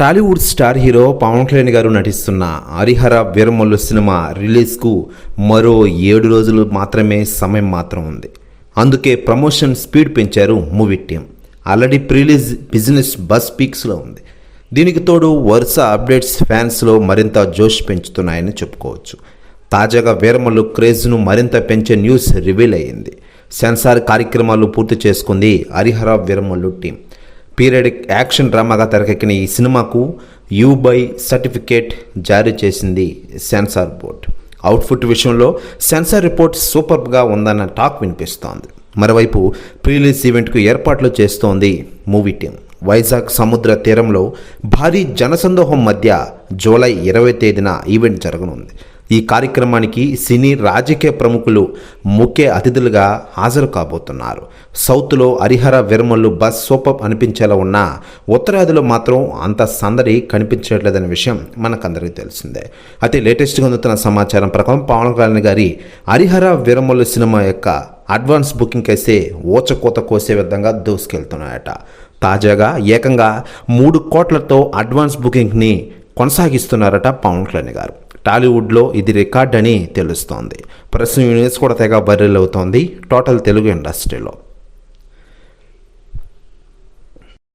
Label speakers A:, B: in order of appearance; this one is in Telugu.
A: Tollywood star hero Pawan Kalyan గారు నటిస్తున్న హరిహర వీరమల్లు సినిమా రిలీజ్కు మరో ఏడు రోజులు మాత్రమే సమయం మాత్రం ఉంది. అందుకే ప్రమోషన్ స్పీడ్ పెంచారు movie team. Already prerelease business buzz పీక్స్లో ఉంది. దీనికి తోడు వరుస అప్డేట్స్ ఫ్యాన్స్లో మరింత జోష్ పెంచుతున్నాయని చెప్పుకోవచ్చు. తాజాగా వీరమల్లు క్రేజ్ను మరింత పెంచే న్యూస్ రివీల్ అయ్యింది. సెన్సార్ కార్యక్రమాలు పూర్తి చేసుకుంది Hari Hara Veera Mallu team. Periodic action డ్రామాగా తెరకెక్కిన ఈ సినిమాకు యూబై సర్టిఫికేట్ జారీ చేసింది సెన్సార్ బోర్డ్. అవుట్ఫుట్ విషయంలో సెన్సార్ రిపోర్ట్ సూపర్గా ఉందన్న టాక్ వినిపిస్తోంది. మరోవైపు ప్రీలీజ్ ఈవెంట్కు ఏర్పాట్లు చేస్తోంది మూవీ టీం. వైజాగ్ సముద్ర తీరంలో భారీ జనసందోహం మధ్య జూలై ఇరవై తేదీన ఈవెంట్ జరగనుంది. ఈ కార్యక్రమానికి సినీ రాజకీయ ప్రముఖులు ముఖ్య అతిథులుగా హాజరు కాబోతున్నారు. సౌత్లో హరిహర విరమల్లు బస్ సూపర్ అనిపించేలా ఉన్న ఉత్తరాదిలో మాత్రం అంత సందడి కనిపించట్లేదనే విషయం మనకందరికీ తెలిసిందే. అయితే లేటెస్ట్గా అందుతున్న సమాచారం ప్రకారం పవన్ కళ్యాణ్ గారి హరిహర విరమల్లు సినిమా యొక్క అడ్వాన్స్ బుకింగ్ అయితే ఓచకోత కోసే విధంగా దూసుకెళ్తున్నాయట. తాజాగా ఏకంగా మూడు కోట్లతో అడ్వాన్స్ బుకింగ్ని కొనసాగిస్తున్నారట పవన్ కళ్యాణ్ గారు. టాలీవుడ్లో ఇది రికార్డ్ అని తెలుస్తోంది. ప్రస్తుతం యూనివర్స్ కూడా తెగ వైరల్ అవుతోంది. టోటల్ తెలుగు ఇండస్ట్రీలో.